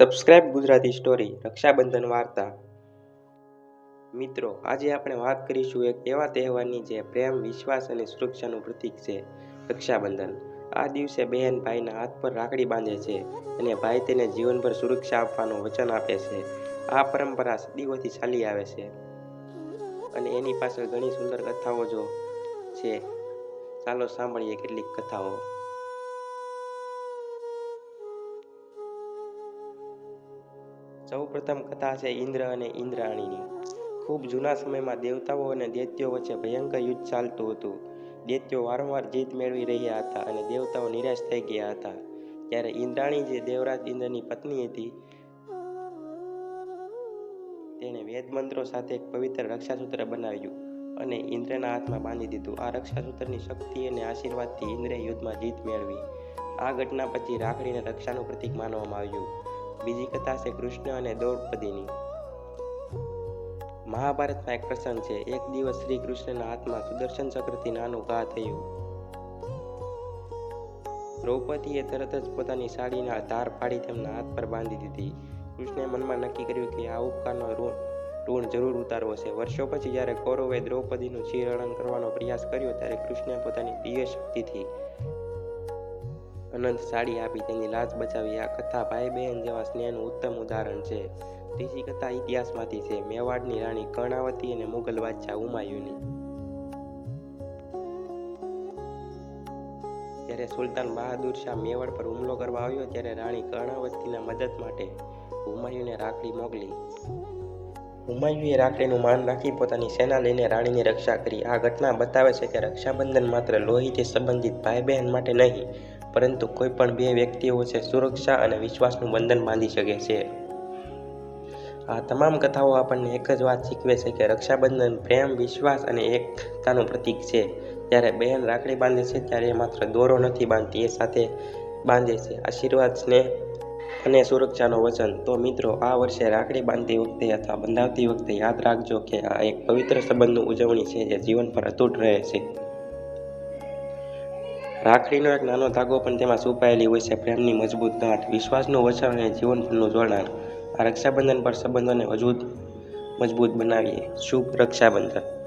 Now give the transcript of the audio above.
Subscribe Gujarati story Rakshabandhan વાર્તા. મિત્રો, આજે આપણે વાત કરીશું એક એવા તહેવારની જે પ્રેમ, વિશ્વાસ અને સુરક્ષાનું પ્રતીક છે, રક્ષાબંધન. આ દિવસે બહેન ભાઈના હાથ પર રાખડી બાંધે છે અને ભાઈ તેને જીવનભર સુરક્ષા આપવાનું વચન આપે છે. આ પરંપરા સદીઓથી ચાલી આવે છે. અને એની પાછળ ઘણી સુંદર કથાઓ જો છે. ચાલો સાંભળીએ કેટલીક કથાઓ. સૌ પ્રથમ કથા છે ઇન્દ્ર અને ઇન્દ્રાણીની. ખૂબ જૂના સમયમાં દેવતાઓ અને દૈત્યો વચ્ચે ભયંકર યુદ્ધ ચાલતું હતું. દૈત્યો વારંવાર જીત મેળવી રહ્યા હતા અને દેવતાઓ નિરાશ થઈ ગયા હતા. ત્યારે ઇન્દ્રાણી જે દેવરાજ ઇન્દ્રની પત્ની હતી, તેણે વેદમંત્રો સાથે એક પવિત્ર રક્ષાસૂત્ર બનાવ્યું અને ઇન્દ્રના હાથમાં બાંધી દીધું. આ રક્ષાસૂત્રની શક્તિ અને આશીર્વાદથી ઇન્દ્રે યુદ્ધમાં જીત મેળવી. આ ઘટના પછી રાખડીને રક્ષાનું પ્રતીક માનવામાં આવ્યું. બીજી કથા છે કૃષ્ણ અને દ્રૌપદીની. મહાભારતમાં એક પ્રસંગ છે, એક દિવસ શ્રી કૃષ્ણના હાથમાં સુદર્શન ચક્રથી નાનું ઘા થયું. દ્રૌપદીએ તરત જ પોતાની સાડીના ધાર ફાડી તેમના હાથ પર બાંધી દીધી. કૃષ્ણે મનમાં નક્કી કર્યું કે આ ઉપકારનો ઋણ ઋણ જરૂર ઉતારવો છે. વર્ષો પછી જ્યારે કૌરવે દ્રૌપદીનું ચીરહરણ કરવાનો પ્રયાસ કર્યો, ત્યારે કૃષ્ણે પોતાની દિવ્ય શક્તિથી અનંત સાડી આપી તેની લાજ બચાવી આ કથા ભાઈ બહેન જેવા સ્નેહનું ઉત્તમ ઉદાહરણ છે. ત્રીજી કથા ઇતિહાસમાંથી છે. મેવાડની રાણી કર્ણાવતી અને મુગલ બાદશાહ હુમાયુની. જ્યારે સુલતાન બહાદુર શાહ મેવાડ પર હુમલો કરવા આવ્યો ત્યારે રાણી કર્ણાવતીના મદદ માટે હુમાયુને રાખડી મોકલી. હુમાયુએ રાખડીનું માન રાખી પોતાની સેના લઈને રાણીની રક્ષા કરી. આ ઘટના બતાવે છે કે રક્ષાબંધન માત્ર લોહીથી સંબંધિત ભાઈ બહેન માટે નહીં પરંતુ કોઈ પણ બે વ્યક્તિઓ છે, સુરક્ષા અને વિશ્વાસનું બંધન બાંધી શકે છે. આ તમામ કથાઓ આપણને એક જ વાત શીખવે છે કે રક્ષાબંધન પ્રેમ, વિશ્વાસ અને એકતાનું પ્રતીક છે. જ્યારે બહેન રાખડી બાંધે છે, ત્યારે એ માત્ર દોરો નથી બાંધતી, એ સાથે બાંધે છે. આશીર્વાદ, સ્નેહ અને સુરક્ષાનો વચન. તો મિત્રો, આ વર્ષે રાખડી બાંધતી વખતે અથવા બંધાવતી વખતે યાદ રાખજો કે આ એક પવિત્ર સંબંધની ઉજવણી છે જે જીવન પર અતૂટ રહે છે. રાખડીનો એક નાનો ધાગો પણ તેમાં છુપાયેલી હોય છે. પ્રેમની મજબૂત ગાંઠ, વિશ્વાસનું વચન અને જીવનભરનું જોડાણ. આ રક્ષાબંધન પર સંબંધોને મજબૂત મજબૂત બનાવીએ. શુભ રક્ષાબંધન.